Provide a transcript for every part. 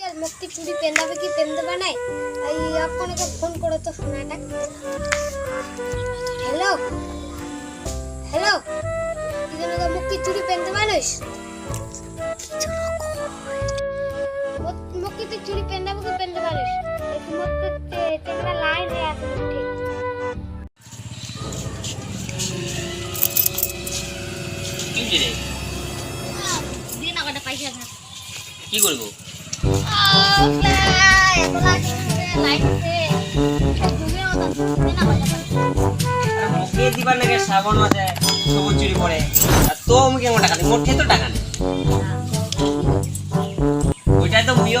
মুক্তি চুরি পেন্দাবে কি পেন্দে বানায়? এই আপনাকে ফোন করে তো শোনাটা হ্যালো হ্যালো ইদনকে মুক্তি চুরি পেন্দে বানাইস মুক্তি তুই চুরি পেন্দাবে কি পেন্দে বানাইস এই মুক্তি তেমরা লাইন রে আছে মুক্তি। কি হয়েছে দিন আগটা পয়সা কি করব? দিবার নাকি শ্রাবণ মাসে সবুজ চুরি আর তো আমি কেমন টাকা দিই মোটে তো টাকা নেই ওইটাই তো মুইও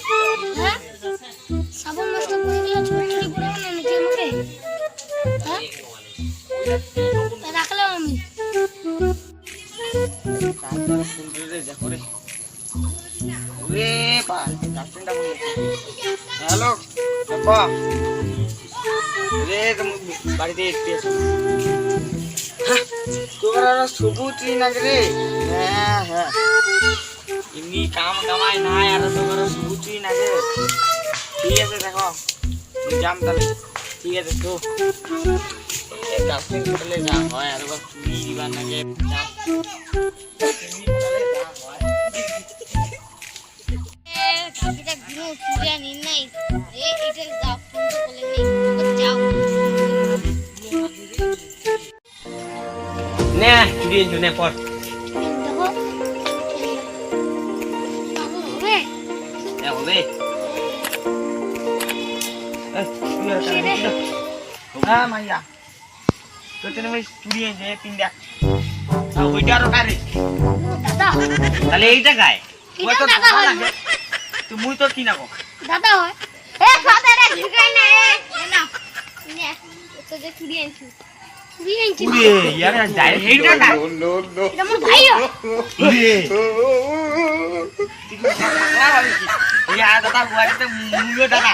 রাখলাম আমি। বাড়িতে এসে তোর আর রে? হ্যাঁ হ্যাঁ। এমনি কাম কামাই নাই, আর তোর সবুজ ঠিক আছে, দেখো। যাম তাহলে। ঠিক আছে তো গার্লফ্রেন্ড করলে যা হয় আর এবার চুরি দিবার নাকি যাম চুরি করলে যা হয় কাকিটা গুলো চুরিয়া নিন নাই এ এটা যাও ফোন তো বলে নেই যাও নে চুরি এনছো নে পর দেখো বাবু হবে এ হবে ছেড়ে মাইয়া তো তুমি ওই চুরি এনেছে পিন্ডা আর ওইটা আরও কারে তাহলে এইটা গায়। ওই তো দাদা হয়। লাগে। তো মুই তো কি নাকো দাদা হয়। এ দাদা রে ঢুকাই না এ না নে তো যে চুরি আনছি। চুরি আনছি। উরে ইয়ার যাই এইটা না এটা মোর ভাই হয় ইয়া দাদা বুয়ারিতে মুইও দাদা।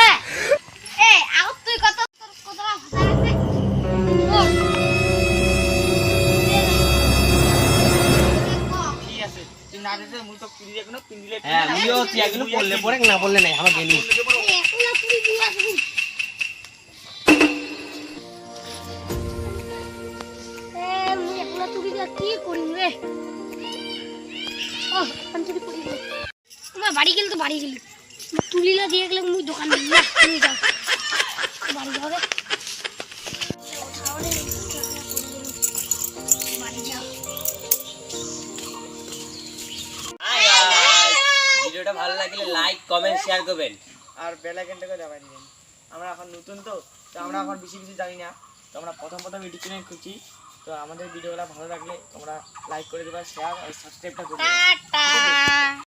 এ এ হ্যাঁ না নাই আমার গেলি কি করিম রে? ও তোমার বাড়ি গেলে তো বাড়ি গেলি। তুলিলা দিয়ে গেলে মুই দোকান না তুমি যাও। বাড়ি যাও রে। ভিডিওটা ভালো লাগলে লাইক কমেন্ট শেয়ার করবেন। আর বেল আইকনটাকে দাবাই দিবেন। আমরা এখন নতুন তো তো আমরা এখন বেশি বেশি জানি না। তো আমরা প্রথম প্রথম ইউটিউব চ্যানেল খুঁজছি তো আমাদের ভিডিওগুলো ভালো লাগলে তোমরা লাইক করে দেবা শেয়ার আর সাবস্ক্রাইবটা করে দেবা। টাটা।